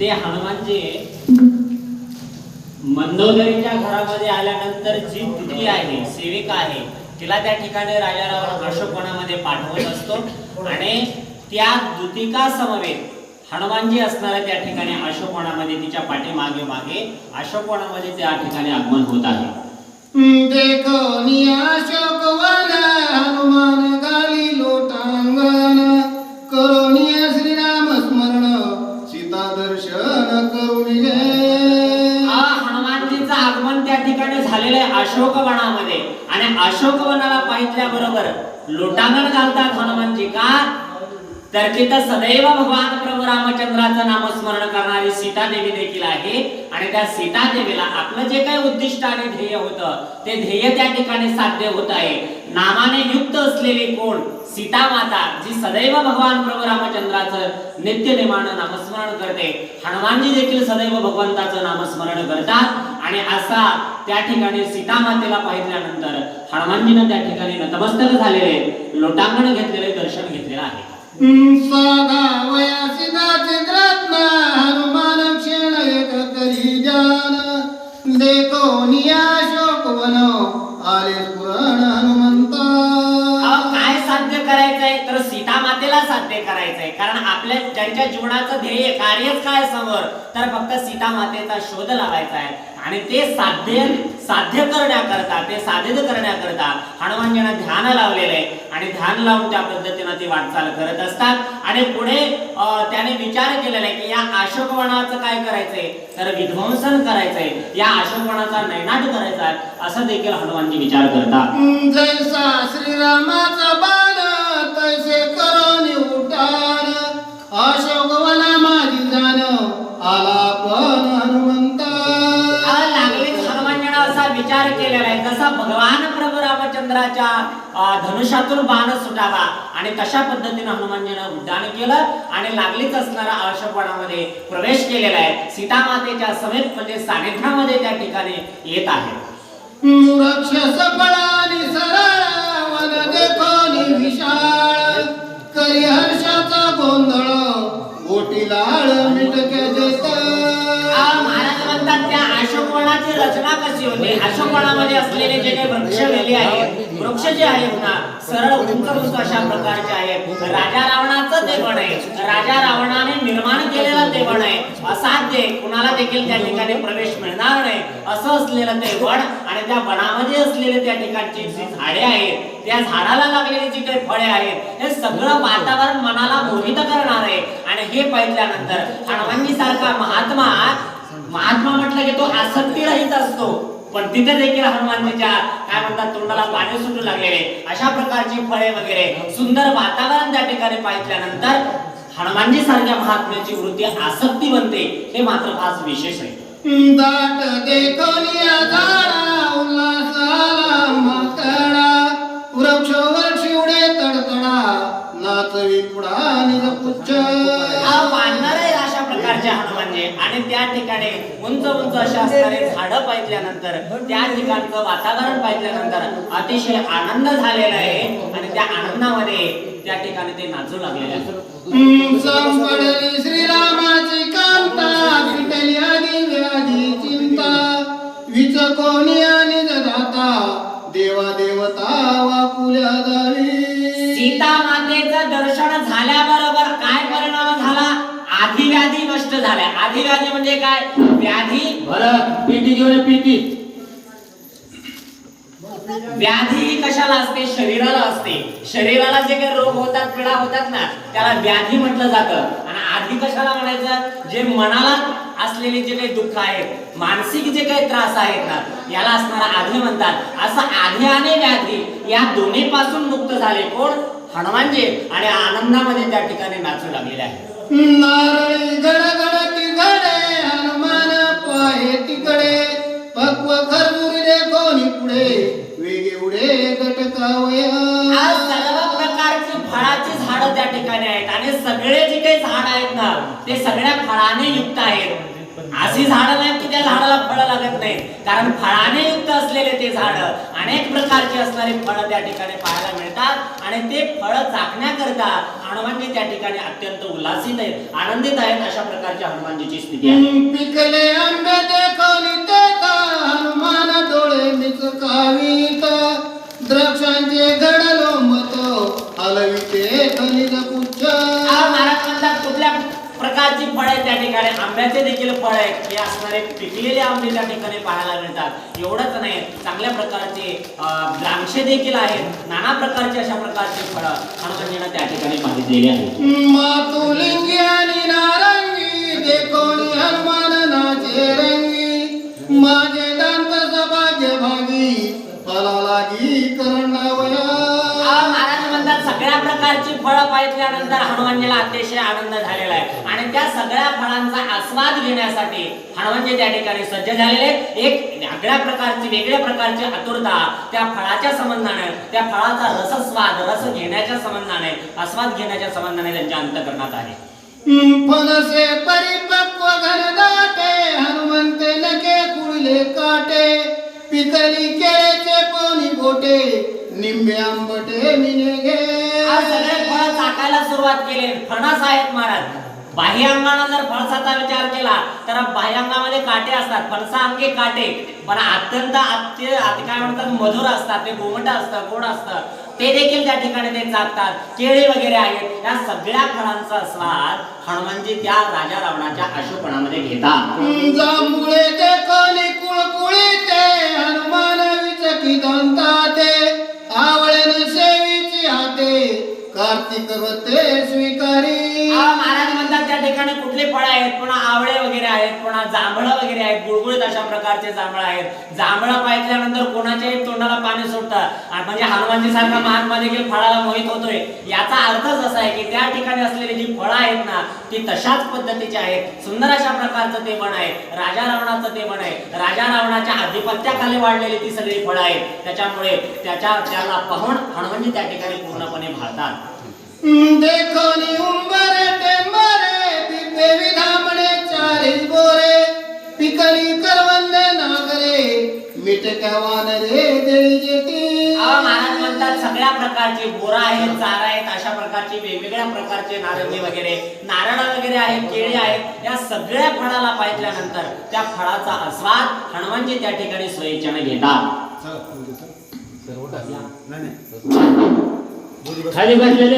ते हनुमानजी मंदोदरीच्या घरामध्ये आल्यानंतर जी दुती आहे सेविका आहे तिला त्या ठिकाणी राजाराव अशोकवनामध्ये पाठवत असतो. आणि त्या दुतिका समवेत हनुमानजी असणाऱ्या त्या ठिकाणी अशोकवनामध्ये तिच्या पाठीमागे मागे अशोकवनामध्ये त्या ठिकाणी आगमन होत आहे. ठिकाणी झालेलं आहे अशोकवनामध्ये. आणि अशोकवनाला पाहिल्याबरोबर लोटांगण घालतात हनुमानजी का? तर तिथं सदैव भगवान प्रभू रामचंद्राचं नामस्मरण करणारी सीता देवी देखील आहे. आणि त्या सीता देवीला आपलं जे काही उद्दिष्ट आणि ध्येय होतं ते ध्येय त्या ठिकाणी साध्य होत आहे. नामाने युक्त असलेली कोण? सीता माता जी सदैव भगवान प्रभू रामचंद्राचं नित्य नेमानं नामस्मरण करते. हनुमानजी देखील सदैव भगवंताचं नामस्मरण करतात. आणि असा त्या ठिकाणी सीता मातेला पाहिल्यानंतर हनुमानजीनं त्या ठिकाणी नतमस्तक झालेले लोटांगण घेतलेले दर्शन घेतलेलं आहे. साधा वया सीता हनुमान क्षण एक करी जान देखो अशोक वन आले पुराण हनुमंत. काय साध्य करायचंय? तर सीता मातेला साध्य करायचंय. कारण आपल्या त्यांच्या जीवनाचं ध्येय कार्यच काय समोर? तर फक्त सीता मातेचा शोध लावायचा आहे. आणि ते साध्य साध्य करण्याकरता ते साधित करण्याकरता हनुमानजींना ध्यान लावलेलं आहे आणि ध्यान लावून त्या पद्धतीनं ते वाटचाल करत असतात. आणि पुढे त्याने विचार केलेला आहे की या अशोकवनाचं काय करायचंय? तर विध्वंसन करायचंय. या अशोकवनाचा नैनाट करायचा असं देखील हनुमानजी विचार करतात. जैसा श्रीरामाचा जसा भगवान प्रभू रामचंद्राच्या धनुष्यातून बाण सुटावा. आणि तशा पद्धतीने हनुमानजीनं उड्डाण केलं आणि लागलीच असणारा अशोकवनामध्ये प्रवेश केलेला आहे. सीता मातेच्या समेत म्हणजे सानिध्यामध्ये त्या ठिकाणी येत आहे अशा अशोकवनामध्ये असलेले जे काही वृक्ष वेली आहेत वृक्ष जे आहेत ना सरळ उंच उंच अशा प्रकारचे आहेत. राजा रावणाचं ते बन आहे. राजा रावणाने निर्माण केलेलं ते बन आहे. असाध्य कुणाला देखील त्या ठिकाणी प्रवेश मिळणार नाही. असं असलेलं ते वण आणि त्या वनामध्ये असलेले त्या ठिकाणची जी झाडे आहेत त्या झाडाला लागलेली जी काही फळे आहेत हे सगळं वातावरण मनाला मोहित करणार आहे. आणि हे पाहिल्यानंतर हनुमानजी सारखा महात्मा महात्मा म्हटलं की तो आसक्ती रहित असतो. पण तिथे देखील हनुमानजीच्या काय म्हणतात तोंडाला पाणी सुटू लागलेले. अशा प्रकारची फळे वगैरे सुंदर वातावरण त्या ठिकाणी पाहिल्यानंतर हनुमानजी सारख्या महात्म्याची वृत्ती आसक्ती बनते. हे मात्र फार विशेष आहे. ठिकाणी उंच उंच अशा असणारे झाडं पाहिल्यानंतर त्या ठिकाणचं वातावरण पाहिल्यानंतर अतिशय आनंद झालेला आहे. आणि त्या आनंदामध्ये त्या ठिकाणी ते नाचू लागलेले आहेत श्रीरामाची कांता चिंता. विच कोणी आणि नष्ट झाल्या. आधी व्याधी म्हणजे काय? व्याधी. पेटी घेऊन पेटी व्याधी ही कशाला असते? शरीराला असते. शरीराला जे काही रोग होतात पीडा होतात ना त्याला व्याधी म्हटलं जातं. आणि आधी कशाला म्हणायचं? जे मनाला असलेले जे काही दुःख आहेत मानसिक जे काही त्रास आहेत ना याला असणारा आधी म्हणतात. असं आधी आणि व्याधी या दोन्ही पासून मुक्त झाले. कोण? हनुमानजी. आणि आनंदामध्ये त्या ठिकाणी नाचू लागलेले आहे नारळी गडगड की घडे हनुमान पाहे तिकडे. पक्व खरमुरे कोणी पुढे? वेगे उडे गटकावया. आज सर्व प्रकारची फळाची झाडं त्या ठिकाणी आहेत आणि सगळे जे काही झाड आहेत ना ते सगळ्या फळाने युक्त आहेत. अशी झाडं नाहीत की त्या झाडाला लागत नाही. कारण फळाने युक्त असलेले ते झाड अनेक प्रकारची असणारी फळं त्या ठिकाणी पाहायला मिळतात आणि ते फळं चाकण्याकरता हनुमानजी त्या ठिकाणी अत्यंत उल्हासित आहेत आनंदित आहेत अशा प्रकारची हनुमानजीची स्थिती आहे. ठिकाणी आंब्याचे देखील फळ आहेत. हे असणारे पिकलेले आंबे त्या ठिकाणी पाहायला मिळतात. एवढंच नाही चांगल्या प्रकारचे द्राक्षे देखील आहेत. नाना प्रकारची अशा प्रकारची फळं हनुमानजीनं त्या ठिकाणी पाहिलेली आहेत. मातुलिंगी आणि नारंगी देखोनी हनुमान नाचे रंगी माझे दांत सभाग्य भागी फला लागी करणावया महाराज म्हणतात सगळ्या प्रकारची फळं पाहिल्यानंतर हनुमानजीला अतिशय आनंद झालेला आहे. त्या सगळ्या फळांचा आस्वाद घेण्यासाठी हनुमानजी त्या ठिकाणी सज्ज झालेले. एक आगळ्या प्रकारची वेगळ्या प्रकारची आतुरता त्या फळाच्या संबंधाने त्या फळाचा रसस्वाद रस घेण्याच्या संबंधाने आस्वाद घेण्याच्या संबंधाने त्यांच्या अंतकरणात आहे. फणसे परिपक्व घनदाटे हनुमंते नके कुळले काटे. पिकली केळेचे पोनी गोटे निंबे आंबटे मिने आज सगळे घे फळ चाकायला सुरुवात केली. फणस आहेत महाराज. बाह्य अंगाने जर फणसाचा विचार केला तर बाह्य अंगामध्ये काटे असतात. फणसा अंगी काटे. पण अत्यंत अत्य अति- काय म्हणतात मधुर असतात. ते गोमट असतं गोड असतं. ते देखील त्या ठिकाणी ते चाकतात केळी वगैरे आहेत. या सगळ्या फळांचा स्वाद हनुमानजी त्या राजा रावणाच्या आशुपणामध्ये घेतात. जांभुळे देखोनी कुळकुळी ते हनुमान विचकी सेवीची हाते कार्तिक स्वीकारी. ठिकाणी कुठले फळ आहेत पुन्हा आवळे वगैरे आहेत पुन्हा जांभळं वगैरे आहेत गुळगुळीत अशा प्रकारचे जांभळं आहेत. जांभळं पाहिल्यानंतर कोणाच्याही तोंडाला पाणी सोडतात म्हणजे हनुमानजी सारखा महात्मा देखील फळाला मोहित होतोय. याचा अर्थच असा आहे की त्या ठिकाणी असलेली जी फळं आहेत ना ती तशाच पद्धतीची आहेत. सुंदर अशा प्रकारचं ते म्हण आहे. राजा रावणाचं ते म्हण आहे. राजा रावणाच्या आधिपत्याखाली वाढलेली ती सगळी फळं आहेत. त्याच्यामुळे त्याच्या त्याला पाहून हनुमानजी त्या ठिकाणी पूर्णपणे भाळतात म्हणतात सगळ्या प्रकारची बोरा आहेत चारा आहेत अशा प्रकारची वेगवेगळ्या प्रकारचे नारंगी वगैरे नारळ वगैरे आहेत केळी आहेत या सगळ्या फळाला पाहिल्यानंतर त्या फळाचा आस्वाद हनुमानजी त्या ठिकाणी स्वेच्छेने घेतात. खाली बसलेले